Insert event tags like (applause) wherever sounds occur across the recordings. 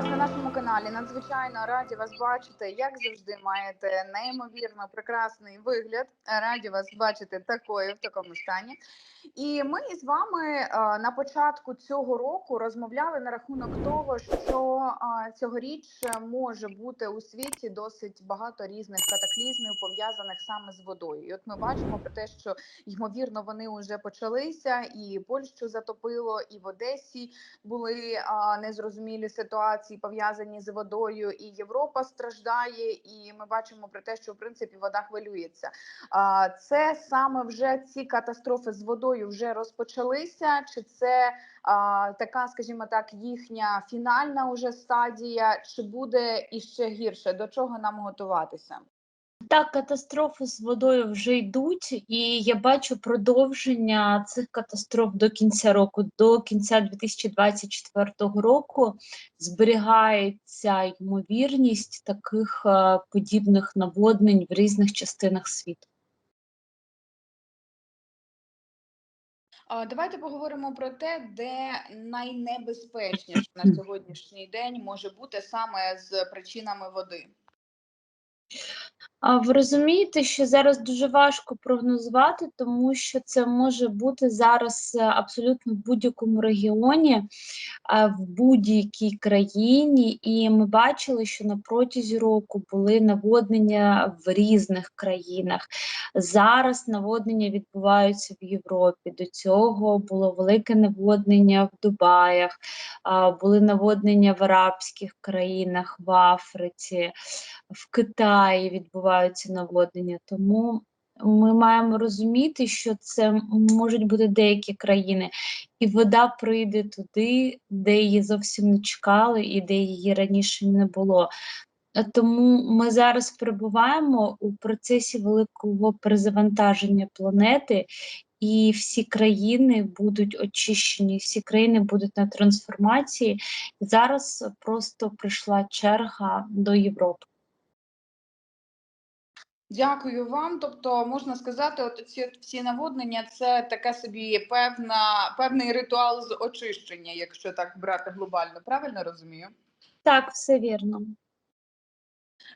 вас на нашому каналі. Надзвичайно раді вас бачити. Як завжди, маєте неймовірно прекрасний вигляд. Раді вас бачити такою в такому стані. І ми з вами е, на початку цього року розмовляли на рахунок того, що е, цьогоріч може бути у світі досить багато різних катаклізмів пов'язаних саме з водою. І от ми бачимо про те, що ймовірно вони вже почалися, і Польщу затопило, і в Одесі були а, незрозумілі ситуації пов'язані з водою, і Європа страждає. І ми бачимо про те, що в принципі вода хвилюється. Це саме вже ці катастрофи з водою вже розпочалися, чи це така, скажімо так, їхня фінальна уже стадія, чи буде іще гірше? До чого нам готуватися? Так, катастрофи з водою вже йдуть, і я бачу продовження цих катастроф до кінця року. До кінця 2024 року зберігається ймовірність таких е, подібних наводнень в різних частинах світу. Давайте поговоримо про те, де найнебезпечніше на сьогоднішній день може бути саме з причинами води. Ви розумієте, що зараз дуже важко прогнозувати, тому що це може бути зараз е, абсолютно в будь-якому регіоні, е, в будь-якій країні, і ми бачили, що на протязі року були наводнення в різних країнах. Зараз наводнення відбуваються в Європі. До цього було велике наводнення в Дубаях, були наводнення в арабських країнах, в Африці, в Китаї відбуваються наводнення. Тому ми маємо розуміти, що це можуть бути деякі країни, і вода прийде туди, де її зовсім не чекали, і де її раніше не було. Е, Тому ми зараз перебуваємо у процесі великого перезавантаження планети, і всі країни будуть очищені, всі країни будуть на трансформації. Зараз просто прийшла черга до Європи. Дякую вам. Тобто, можна сказати, от ці всі наводнення це таке собі певна, певний ритуал з очищення, якщо так брати глобально. Правильно розумію? Так, все вірно.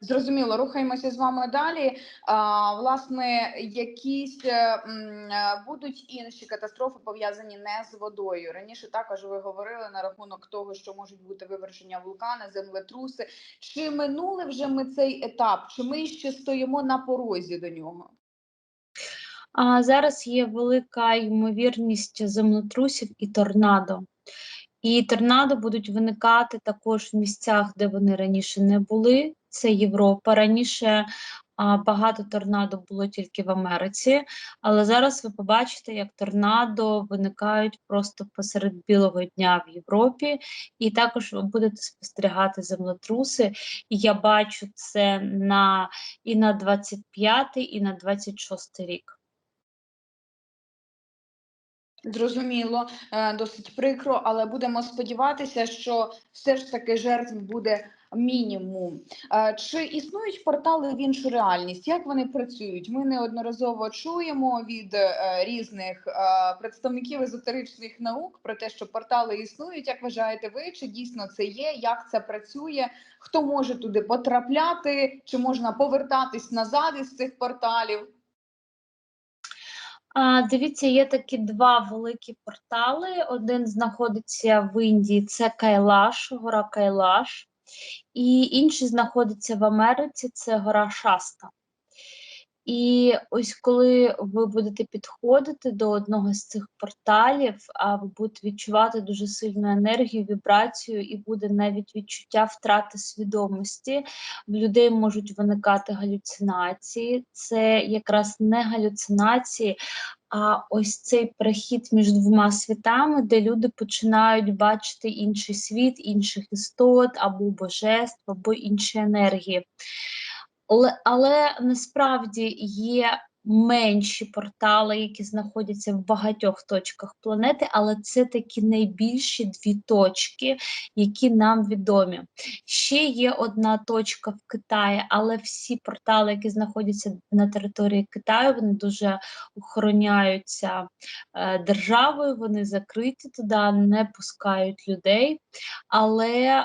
Зрозуміло, рухаємося з вами далі. А, власне, якісь е, е, будуть інші катастрофи пов'язані не з водою. Раніше також ви говорили на рахунок того, що можуть бути виверження вулкани, землетруси. Чи минули вже ми цей етап? Чи ми ще стоїмо на порозі до нього? А зараз є велика ймовірність землетрусів і торнадо. І торнадо будуть виникати також в місцях, де вони раніше не були. Це Європа. Раніше багато торнадо було тільки в Америці, але зараз ви побачите, як торнадо виникають просто посеред білого дня в Європі, і також ви будете спостерігати землетруси. І я бачу це на і на 25 і на 26 рік. Зрозуміло, е, досить прикро, але будемо сподіватися, що все ж таки жертв буде мінімум. Е, Чи існують портали в іншу реальність? Як вони працюють? Ми неодноразово чуємо від е, різних е, представників езотеричних наук про те, що портали існують. Як вважаєте ви? Чи дійсно це є? Як це працює? Хто може туди потрапляти? Чи можна повертатись назад із цих порталів? А, дивіться, є такі два великі портали. Один знаходиться в Індії, це Кайлаш, гора Кайлаш, і інший знаходиться в Америці, це гора Шаста. І ось коли ви будете підходити до одного з цих порталів, а ви будете відчувати дуже сильну енергію, вібрацію, і буде навіть відчуття втрати свідомості. В людей можуть виникати галюцинації. Це якраз не галюцинації, а ось цей перехід між двома світами, де люди починають бачити інший світ, інших істот або божеств, або інші енергії. Але, але насправді є менші портали, які знаходяться в багатьох точках планети, але це такі найбільші дві точки, які нам відомі. Ще є одна точка в Китаї, але всі портали, які знаходяться на території Китаю, вони дуже охороняються е, державою, вони закриті туди, не пускають людей. Але е,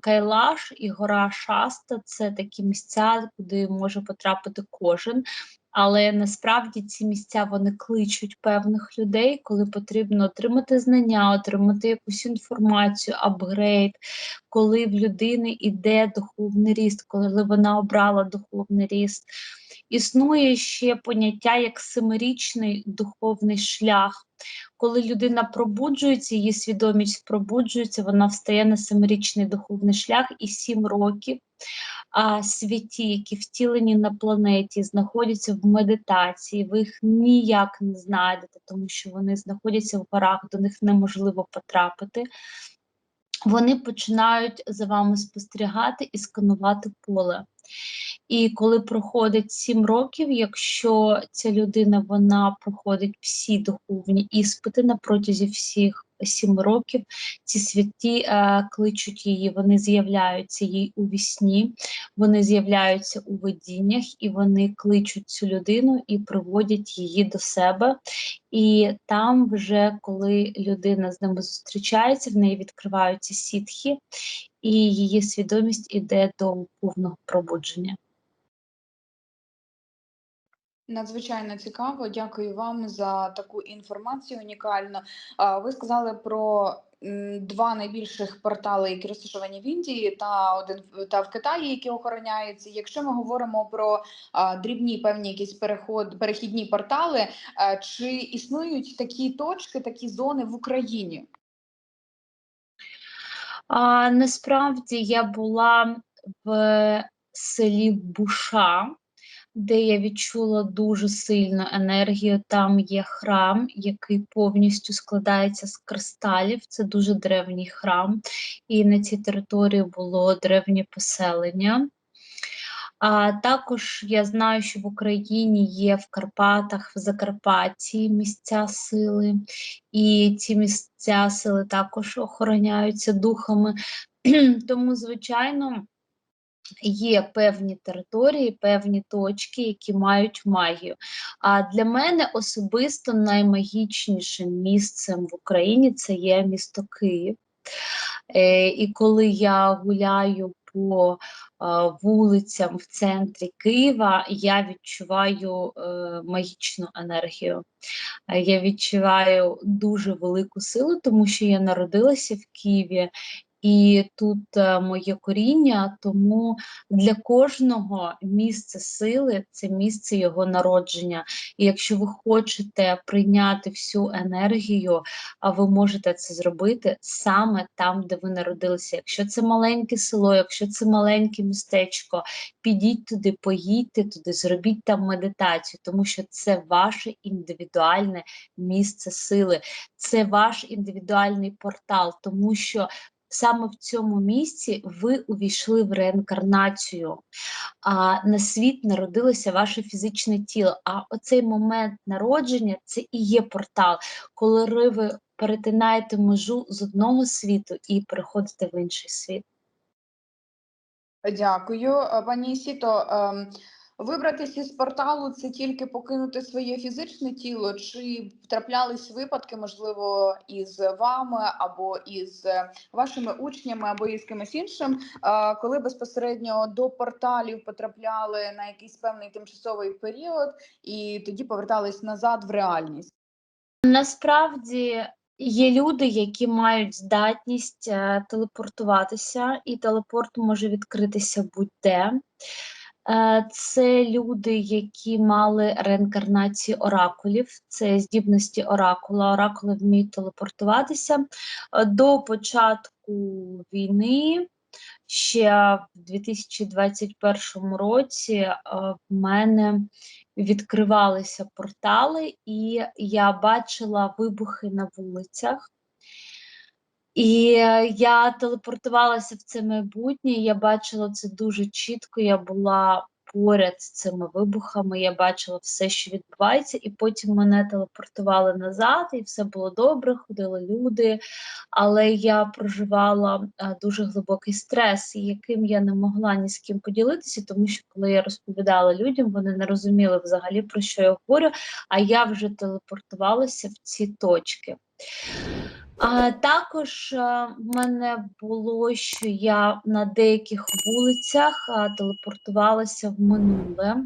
Кайлаш і гора Шаста це такі місця, куди може потрапити кожен. Але насправді ці місця вони кличуть певних людей, коли потрібно отримати знання, отримати якусь інформацію, апгрейд, коли в людини йде духовний ріст, коли вона обрала духовний ріст. Існує ще поняття як семирічний духовний шлях. Коли людина пробуджується, її свідомість пробуджується, вона встає на семирічний духовний шлях і сім років а святі, які втілені на планеті, знаходяться в медитації, ви їх ніяк не знайдете, тому що вони знаходяться в горах, до них неможливо потрапити. Вони починають за вами спостерігати і сканувати поле. І коли проходить сім років, якщо ця людина вона проходить всі духовні іспити на протязі всіх сім років, ці святі е, кличуть її, вони з'являються їй у вісні, вони з'являються у видіннях і вони кличуть цю людину і приводять її до себе. І там, вже коли людина з ними зустрічається, в неї відкриваються сітхи, і її свідомість іде до повного пробудження. Надзвичайно цікаво. Дякую вам за таку інформацію унікальну. Ви сказали про два найбільших портали, які розташовані в Індії, та один та в Китаї, які охороняються. Якщо ми говоримо про дрібні певні якісь переход, перехідні портали, чи існують такі точки, такі зони в Україні? А, насправді я була в селі Буша, де я відчула дуже сильну енергію. Там є храм, який повністю складається з кристалів. Це дуже древній храм, і на цій території було древнє поселення. А також я знаю, що в Україні є в Карпатах, в Закарпатті місця сили, і ці місця сили також охороняються духами. (clears throat) Тому, звичайно, є певні території, певні точки, які мають магію. А для мене особисто наймагічнішим місцем в Україні це є місто Київ. Е, і коли я гуляю по е, вулицям в центрі Києва, я відчуваю е, магічну енергію. Я відчуваю дуже велику силу, тому що я народилася в Києві. І тут е, моє коріння, тому для кожного місце сили це місце його народження. І якщо ви хочете прийняти всю енергію, а ви можете це зробити саме там, де ви народилися. Якщо це маленьке село, якщо це маленьке містечко, підіть туди, поїдьте туди, зробіть там медитацію, тому що це ваше індивідуальне місце сили, це ваш індивідуальний портал, тому що. Саме в цьому місці ви увійшли в реінкарнацію, а на світ народилося ваше фізичне тіло. А оцей момент народження це і є портал, коли ви перетинаєте межу з одного світу і переходите в інший світ. Дякую, пані Сіто. Вибратися з порталу це тільки покинути своє фізичне тіло, чи траплялись випадки, можливо, із вами або із е, вашими учнями, або із кимось іншим, е, коли безпосередньо до порталів потрапляли на якийсь певний тимчасовий період і тоді повертались назад в реальність? Насправді є люди, які мають здатність е, телепортуватися, і телепорт може відкритися будь-де. Е, Це люди, які мали реінкарнації оракулів, це здібності оракула. Оракули вміють телепортуватися. Е, До початку війни, ще в 2021 році, е, в мене відкривалися портали, і я бачила вибухи на вулицях. І е, я телепортувалася в це майбутнє, я бачила це дуже чітко. Я була поряд з цими вибухами, я бачила все, що відбувається, і потім мене телепортували назад, і все було добре, ходили люди. Але я проживала дуже глибокий стрес, яким я не могла ні з ким поділитися, тому що коли я розповідала людям, вони не розуміли взагалі про що я говорю, а я вже телепортувалася в ці точки. А також а, в мене було, що я на деяких вулицях а, телепортувалася в минуле,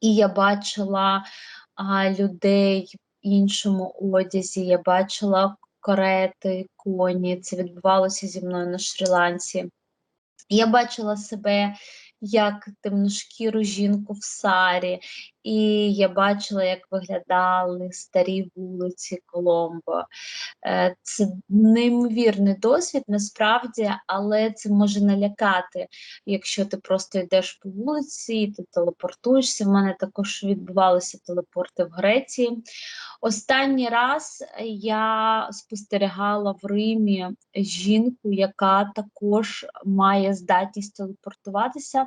і я бачила а, людей в іншому одязі, я бачила карети, коні. Це відбувалося зі мною на Шрі-Ланці. Я бачила себе як темношкіру жінку в сарі, і я бачила, як виглядали старі вулиці Коломбо. Е, Це неймовірний досвід насправді, але це може налякати, якщо ти просто йдеш по вулиці, ти телепортуєшся. В мене також відбувалися телепорти в Греції. Останній раз я спостерігала в Римі жінку, яка також має здатність телепортуватися.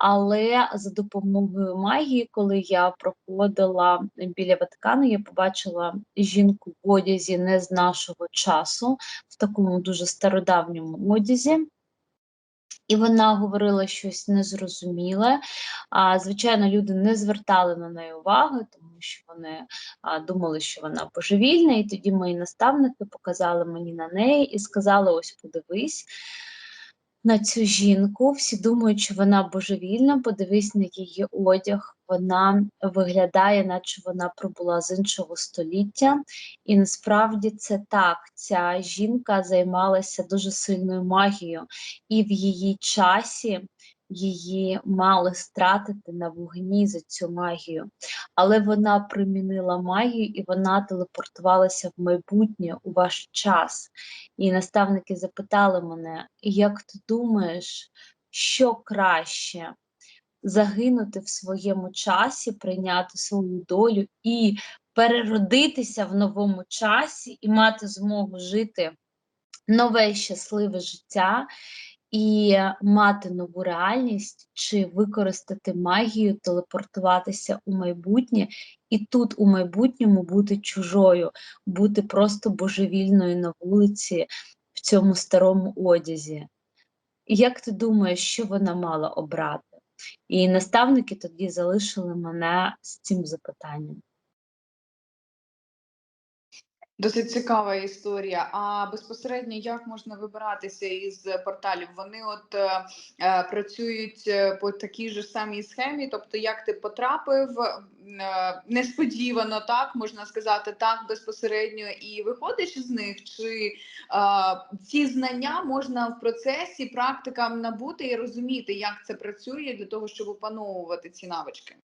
Але за допомогою магії, коли я проходила біля Ватикану, я побачила жінку в одязі не з нашого часу, в такому дуже стародавньому одязі. І вона говорила щось незрозуміле. А, звичайно, люди не звертали на неї уваги, тому що вони а, думали, що вона божевільна. І тоді мої наставники показали мені на неї і сказали: ось подивись на цю жінку. Всі думають, що вона божевільна, подивись на її одяг. Вона виглядає, наче вона прибула з іншого століття, і насправді це так. Ця жінка займалася дуже сильною магією, і в її часі її мали стратити на вогні за цю магію. Але вона примінила магію і вона телепортувалася в майбутнє у ваш час. І наставники запитали мене: як ти думаєш, що краще? Загинути в своєму часі, прийняти свою долю і переродитися в новому часі, і мати змогу жити нове щасливе життя, і мати нову реальність, чи використати магію, телепортуватися у майбутнє, і тут у майбутньому бути чужою, бути просто божевільною на вулиці в цьому старому одязі. Як ти думаєш, що вона мала обрати? І наставники тоді залишили мене з цим запитанням. Досить цікава історія. А безпосередньо як можна вибиратися із порталів? Вони от е, е, працюють е, по такій ж самій схемі, тобто, як ти потрапив е, несподівано, так можна сказати, так безпосередньо і виходиш із них, чи е, ці знання можна в процесі практикам набути і розуміти, як це працює для того, щоб опановувати ці навички?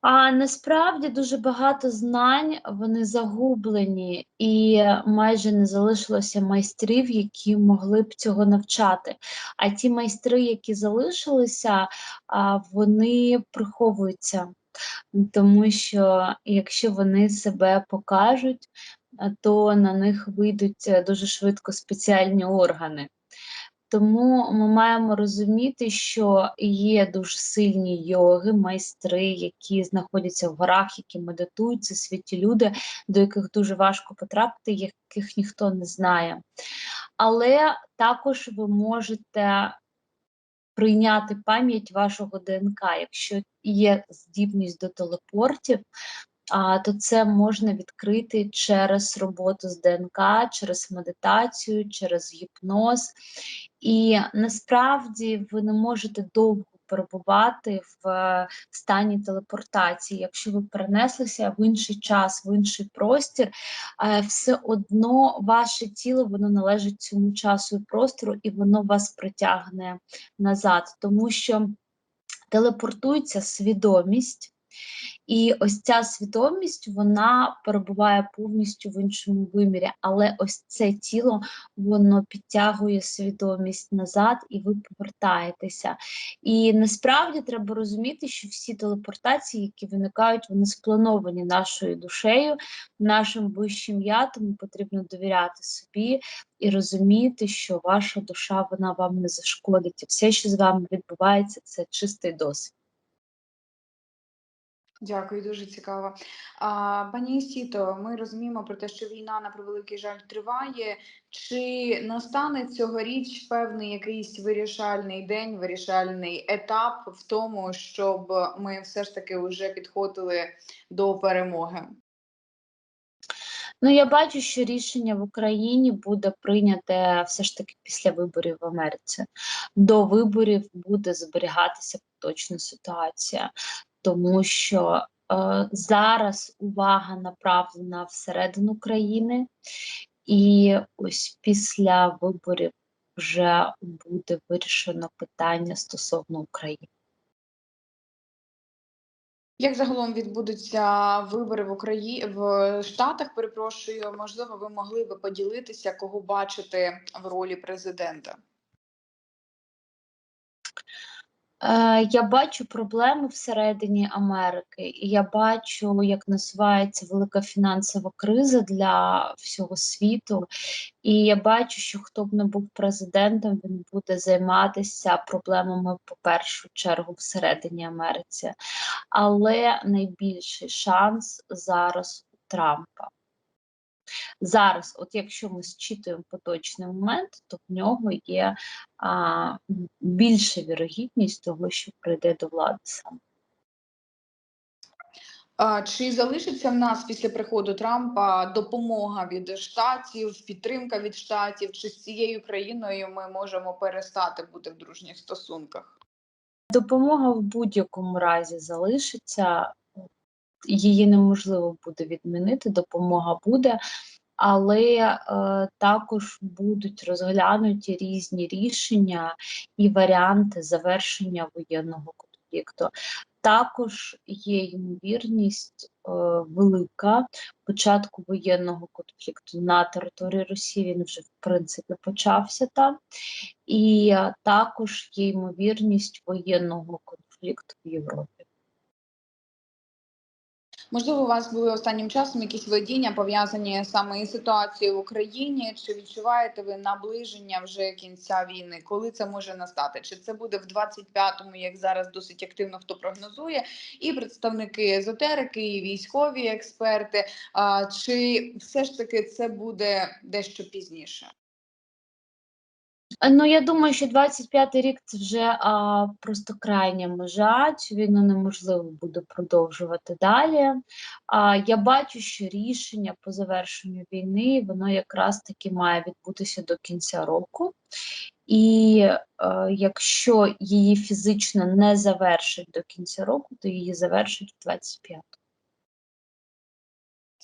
А насправді дуже багато знань вони загублені, і майже не залишилося майстрів, які могли б цього навчати. А ті майстри, які залишилися, вони приховуються, тому що якщо вони себе покажуть, то на них вийдуть е, дуже швидко спеціальні органи. Тому ми маємо розуміти, що є дуже сильні йоги, майстри, які знаходяться в горах, які медитують, це святі люди, до яких дуже важко потрапити, яких ніхто не знає. Але також ви можете прийняти пам'ять вашого ДНК, якщо є здібність до телепортів. То це можна відкрити через роботу з ДНК, через медитацію, через гіпноз. І насправді ви не можете довго перебувати в е, стані телепортації. Якщо ви перенеслися в інший час, в інший простір, е, все одно ваше тіло воно належить цьому часу і простору, і воно вас притягне назад, тому що телепортується свідомість. І ось ця свідомість вона перебуває повністю в іншому вимірі, але ось це тіло воно підтягує свідомість назад, і ви повертаєтеся. І насправді треба розуміти, що всі телепортації, які виникають, вони сплановані нашою душею, нашим вищим я, тому потрібно довіряти собі і розуміти, що ваша душа вона вам не зашкодить. І все, що з вами відбувається, це чистий досвід. Дякую, дуже цікаво. А, пані Сіто, ми розуміємо про те, що війна на превеликий жаль триває. Чи настане цьогоріч певний якийсь вирішальний день, вирішальний етап в тому, щоб ми все ж таки вже підходили до перемоги? Ну, я бачу, що рішення в Україні буде прийняте все ж таки після виборів в Америці. До виборів буде зберігатися поточна ситуація, тому що е, зараз увага направлена всередину країни, і ось після виборів вже буде вирішено питання стосовно України. Як загалом відбудуться вибори в Україні в Штатах? Перепрошую, можливо, ви могли би поділитися, кого бачите в ролі президента? Е, я бачу проблеми всередині Америки, і я бачу, як насувається велика фінансова криза для всього світу. І я бачу, що хто б не був президентом, він буде займатися проблемами по першу чергу всередині Америці. Але найбільший шанс зараз у Трампа. Зараз, от якщо ми зчитуємо поточний момент, то в нього є а, більша вірогідність того, що прийде до влади сам. А, Чи залишиться в нас після приходу Трампа допомога від штатів, підтримка від штатів? Чи з цією країною ми можемо перестати бути в дружніх стосунках? Допомога в будь-якому разі залишиться, її неможливо буде відмінити, допомога буде, але е, також будуть розглянуті різні рішення і варіанти завершення воєнного конфлікту. Також є ймовірність е, велика початку воєнного конфлікту на території Росії. Він вже в принципі почався там, і е, також є ймовірність воєнного конфлікту в Європі. Можливо, у вас були останнім часом якісь видіння пов'язані саме із ситуацією в Україні. Чи відчуваєте ви наближення вже кінця війни? Коли це може настати? Чи це буде в 25-му, як зараз досить активно хто прогнозує, і представники езотерики, і військові експерти? А, Чи все ж таки це буде дещо пізніше? Ну, я думаю, що 25-й рік це вже а, просто крайня межа, цю війну неможливо буде продовжувати далі. А, Я бачу, що рішення по завершенню війни воно якраз таки має відбутися до кінця року. І е, якщо її фізично не завершать до кінця року, то її завершать в 25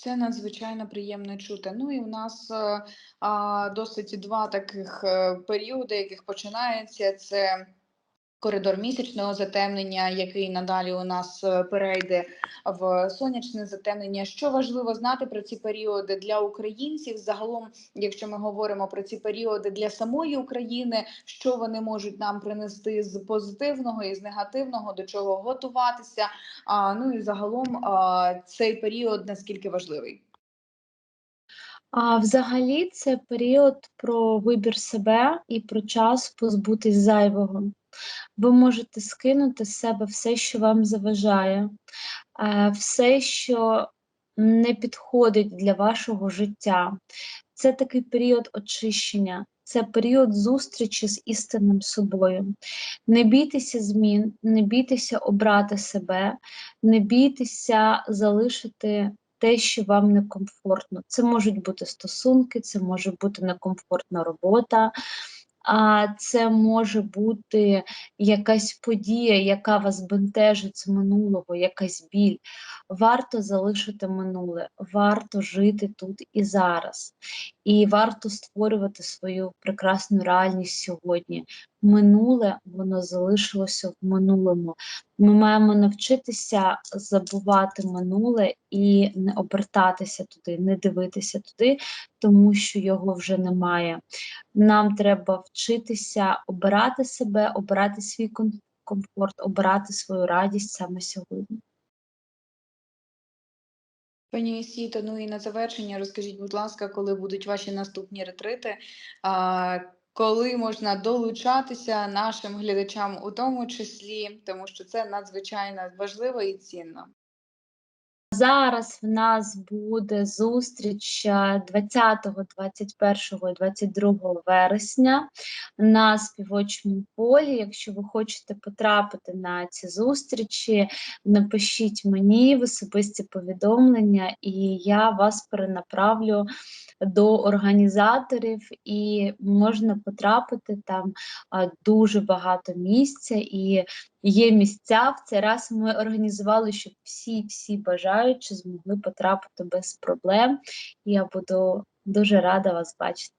це надзвичайно приємно чути. Ну і у нас е, а, досить два таких е, періоди, яких починається це. Коридор місячного затемнення, який надалі у нас е, перейде в сонячне затемнення. Що важливо знати про ці періоди для українців? Загалом, якщо ми говоримо про ці періоди для самої України, що вони можуть нам принести з позитивного і з негативного, до чого готуватися? А ну і загалом цей період наскільки важливий? А взагалі, це період про вибір себе і про час позбутись зайвого. Ви можете скинути з себе все, що вам заважає, е, все, що не підходить для вашого життя. Це такий період очищення, це період зустрічі з істинним собою. Не бійтеся змін, не бійтеся обрати себе, не бійтеся залишити. Те, що вам некомфортно. Це можуть бути стосунки, це може бути некомфортна робота, а це може бути якась подія, яка вас бентежить з минулого, якась біль. Варто залишити минуле, варто жити тут і зараз, і варто створювати свою прекрасну реальність сьогодні. Минуле воно залишилося в минулому. Ми маємо навчитися забувати минуле і не обертатися туди, не дивитися туди, тому що його вже немає. Нам треба вчитися обирати себе, обирати свій комфорт, обирати свою радість саме сьогодні. Пані Осіто, ну і на завершення розкажіть, будь ласка, коли будуть ваші наступні ретрити, коли можна долучатися нашим глядачам у тому числі, тому що це надзвичайно важливо і цінно. Зараз в нас буде зустріч е, 20, 21 і 22 вересня на співочому полі. Якщо ви хочете потрапити на ці зустрічі, напишіть мені в особисті повідомлення, і я вас перенаправлю до організаторів, і можна потрапити там дуже багато місця. І є місця. В цей раз ми організували, щоб всі-всі бажаючі змогли потрапити без проблем. Я буду дуже рада вас бачити.